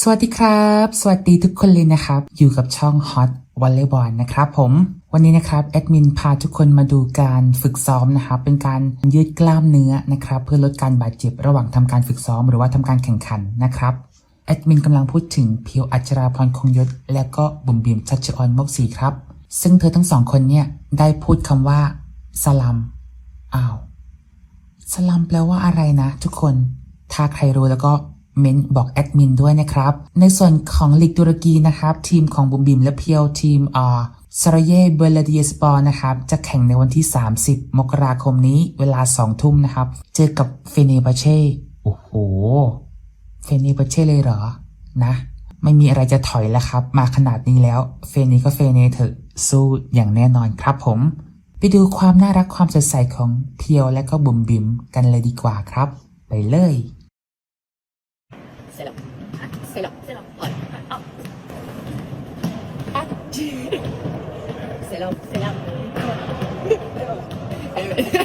สวัสดีครับ สวัสดีทุกคนเลยนะครับ อยู่กับช่อง Hot Volleyball นะครับผม วันนี้นะครับแอดมินพาทุกคนมาดูการฝึกซ้อมนะครับ เป็นการยืดกล้ามเนื้อนะครับ เพื่อลดการบาดเจ็บระหว่างทำการฝึกซ้อมหรือว่าทำการแข่งขันนะครับแอดมินกำลังพูดถึงเพียวอัจราพรคงยศ และก็บุ๋มบิมชัชออนมกศรีครับ ซึ่งเธอทั้งสองคนเนี่ยได้พูดคำว่าสลัมอ้าวสลัมแปลว่าอะไรนะ ทุกคนถ้าใครรู้แล้วก็ เมนบอกแอดมินด้วยนะครับ ในส่วนของลีกตุรกีนะครับ ทีมของบุมบิมและเพียวทีมอ่าซารเยเบลเดียสปอร์นะครับ จะแข่งในวันที่ 30 มกราคมนี้เวลา 2 ทุ่มนะครับ เจอกับเฟเนบาเช่ โอ้โห เฟเนบาเช่เลยเหรอ นะ ไม่มีอะไรจะถอยแล้วครับ มาขนาดนี้แล้ว เฟเนก็เฟเนเถอะ สู้อย่างแน่นอนครับผม ไปดูความน่ารักความสดใสของเพียวและก็บุ๋มบิมกันเลยดีกว่าครับ ไปเลย Selam. Selam. Hayır. Hayır. Al. selam. Selam. evet.